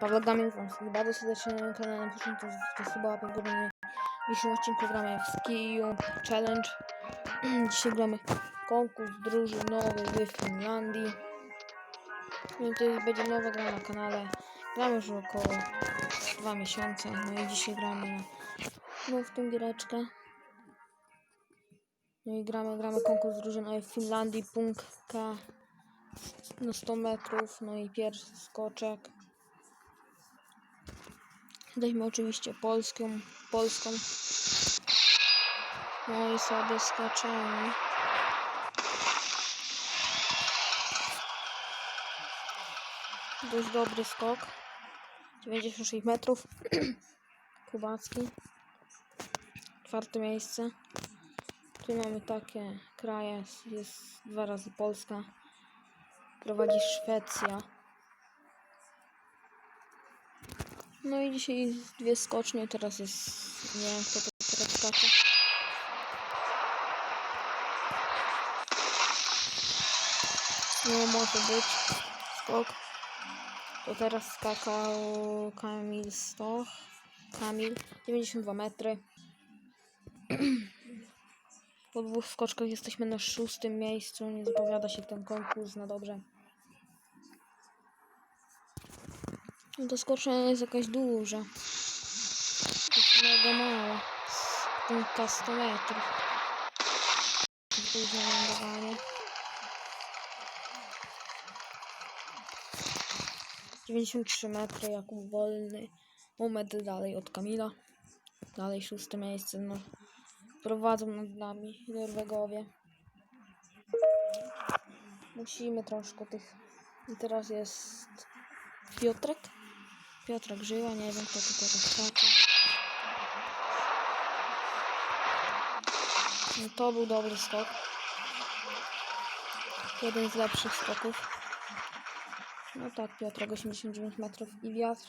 Paweł Gaming wam bardzo serdecznie na moim kanale. Na początku to suba łapę w górę. W dzisiejszym odcinku gramy w Skiu Challenge. Dzisiaj gramy konkurs drużynowy w Finlandii. No to jest- będzie nowa gra na kanale. Gramy już około 2 miesiące. No i dzisiaj gramy na no, w tą giereczkę. No i gramy, gramy konkurs drużynowy w Finlandii. Punkt K na 100 metrów. No i pierwszy skoczek. Dajmy oczywiście polską, polską. No i sobie skaczemy. Dość dobry skok. 96 metrów. Kubacki. Czwarte miejsce. Tu mamy takie kraje. Jest dwa razy Polska. Prowadzi Szwecja. No i dzisiaj dwie skocznie, teraz jest, nie wiem kto to teraz skacze. No może być skok. To teraz skakał Kamil Stoch. Kamil, 92 metry. Po dwóch skoczkach jesteśmy na szóstym miejscu, nie zapowiada się ten konkurs na dobrze. No to skocznia jest jakaś duża. To jest mega mała. Punkta 100 metrów. Duże lądowanie. 93 metry, Jakub Wolny. Moment dalej od Kamila. Dalej szóste miejsce. No. Prowadzą nad nami Norwegowie. Musimy troszkę tych. I teraz jest Piotrek. Piotrek żyła, nie wiem kto tu teraz. No to był dobry skok. Jeden z lepszych skoków. No tak, Piotrek 89 metrów i wiatr.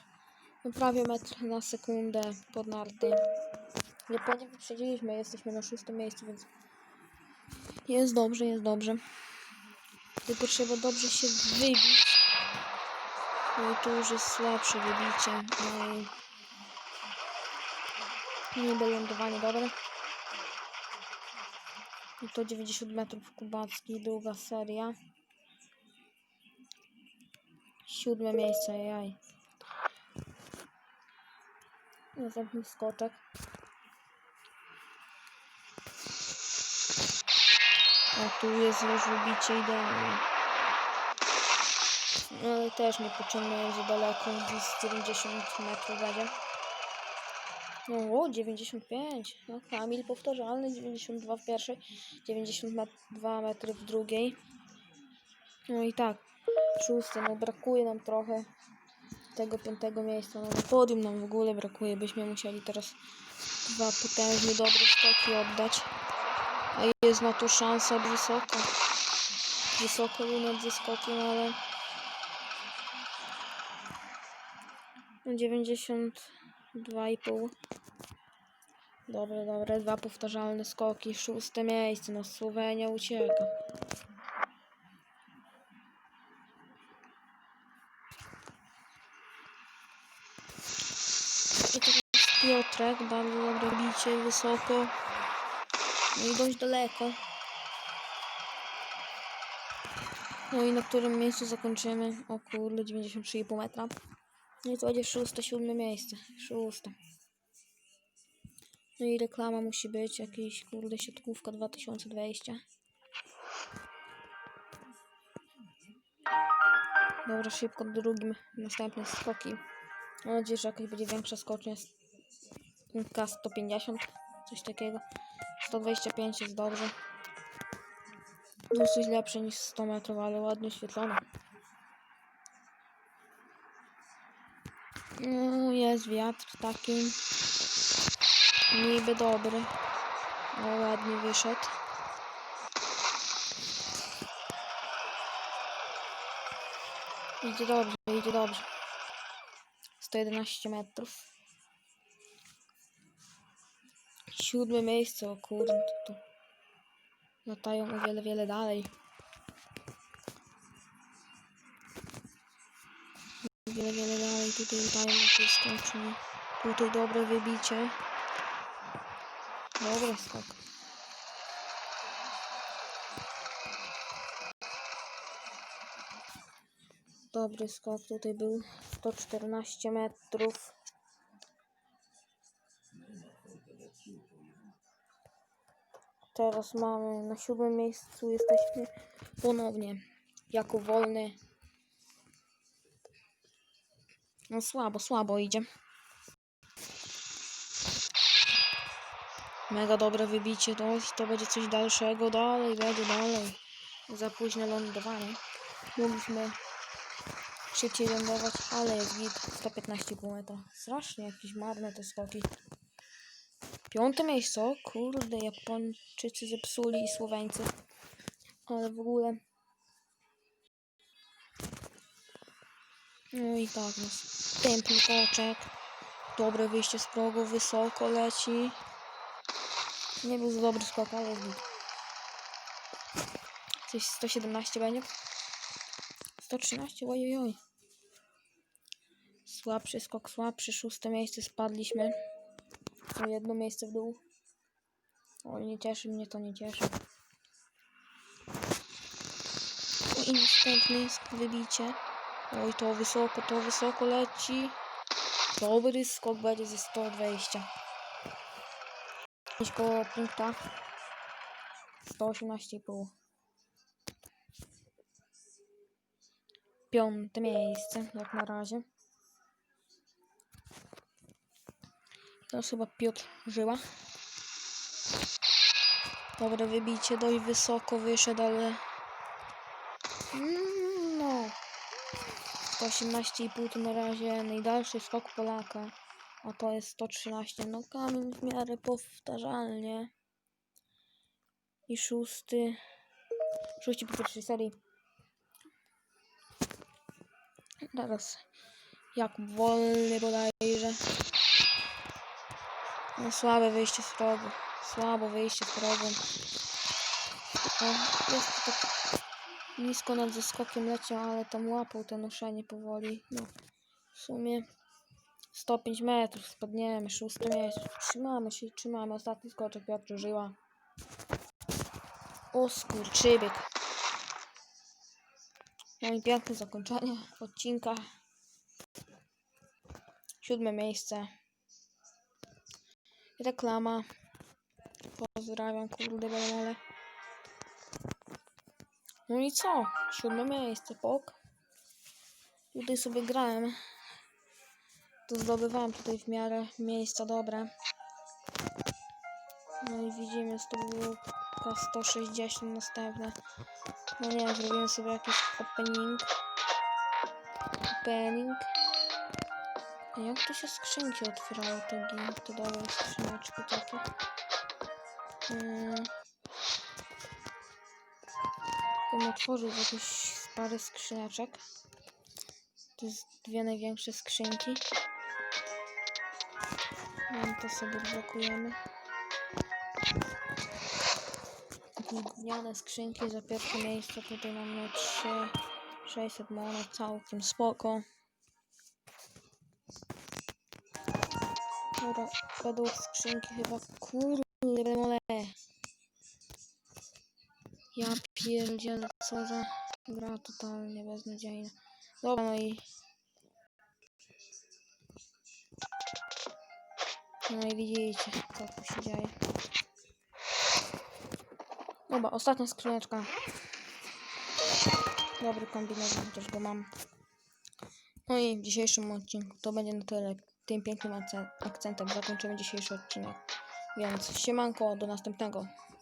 No prawie metr na sekundę pod narty. Japonii wyprzedziliśmy, jesteśmy na szóstym miejscu, więc jest dobrze, jest dobrze. Tylko trzeba dobrze się wybić. No tu już jest lepsze wybicie. No i niby lądowanie dobre. I to 90 metrów kubacki, długa seria. Siódme miejsce, jaj. Następny skoczek. A tu jest już wybicie idealne. No też nie pociągnąłem za daleko, z 90 metrów będzie. No, o, 95. No, Kamil powtarzalny, 92 w pierwszej, 92 metry w drugiej. No i tak, szóste, no brakuje nam trochę tego piątego miejsca. No, podium nam w ogóle brakuje, byśmy musieli teraz dwa potężne, dobre skoki oddać. A jest na to szansa wysoko. Wysoko był nad zeskokiem, ale... 92,5. Dobre, dobre. Dwa powtarzalne skoki. Szóste miejsce. No Słowenia ucieka. I Piotrek. Bardzo dobre bicie. Wysoko. No i dość daleko. No i na którym miejscu zakończymy? O kurde, 93,5 metra. No i to będzie szóste, siódme miejsce. Szóste. No i reklama musi być, jakiś kurde siatkówka 2020. Dobra, szybko drugim, następne skoki. Mam nadzieję, że jakaś będzie większa skocznia. Punktka 150, coś takiego. 125 jest dobrze. Dosyć lepsze niż 100 metrów, ale ładnie oświetlone. No, jest wiatr taki niby dobry. No, ładnie wyszedł. Idzie dobrze, idzie dobrze. 111 metrów. Siódme miejsce, o kurde, to latają o wiele, wiele dalej. Wiele, wiele dalej tu tutaj dają na tej skończeniu. Tutaj dobre wybicie. Dobry skok. Dobry skok tutaj był. 114 metrów. Teraz mamy na siódmym miejscu jesteśmy ponownie jako wolny. No słabo, słabo idzie. Mega dobre wybicie, to, to będzie coś dalszego, dalej, będzie dalej. Za późne lądowanie. Mogliśmy szybciej lądować, ale jest git 115,5 metra. Strasznie jakieś marne te skoki. Piąte miejsce, kurde, Japończycy zepsuli i Słoweńcy. Ale w ogóle... No i tak, no, tępny koczek. Dobre wyjście z progu, wysoko leci. Nie był za dobry skok, ale jest. Coś 117 będzie? 113, ojojoj. Słabszy skok, słabszy, szóste miejsce spadliśmy. O jedno miejsce w dół. O, nie cieszy mnie to, nie cieszy. I następny sk- wybicie. Oj, to wysoko, to wysoko leci. Dobry skok będzie ze 120. Gdzieś koło punkta. 118,5. Piąte miejsce, jak na razie. Teraz chyba Piotr Żyła. Dobre wybicie, dość wysoko wyszedł, ale... Mm, No. 118,5 to na razie najdalszy skok Polaka. A to jest 113. No kamień w miarę powtarzalnie. I szósty. Szósty po pierwszej serii. Teraz Jakub Wolny bodajże. No słabe wyjście z progu. Słabo wyjście z progu. O, jest to tak nisko nad zeskokiem leciał, ale tam łapał te noszenie powoli. No, w sumie 105 metrów spadniemy, szóste miejsce. Trzymamy się, trzymamy. Ostatni skoczek Piotr Żyła. O skurczybyk. No i piękne zakończenie odcinka. Siódme miejsce. Reklama. Pozdrawiam, kurde, wiadomo. No i co? Siódme miejsce, pok. Tutaj sobie grałem. To zdobywałem tutaj w miarę miejsca dobre. No i widzimy, że to było K 160 następne. No nie, zrobiłem sobie jakiś opening. Opening. A jak to się skrzynki otwierało, te, te dobre skrzyneczki takie? Hmm. Bym otworzył jakieś parę skrzyneczek. To jest dwie największe skrzynki. No to sobie blokujemy. Gówniane skrzynki za pierwsze miejsce. Tutaj mamy 3 600 monet, całkiem spoko. Dobra, według skrzynki chyba kurde mole. Ja pierdzielę, co za gra totalnie beznadziejna. Dobra, no i... No i widzicie, co tu się dzieje. Dobra, ostatnia skrzyneczka. Dobry kombinezon, chociaż go mam. No i w dzisiejszym odcinku to będzie na tyle. Tym pięknym akce- akcentem zakończymy dzisiejszy odcinek. Więc siemanko, do następnego.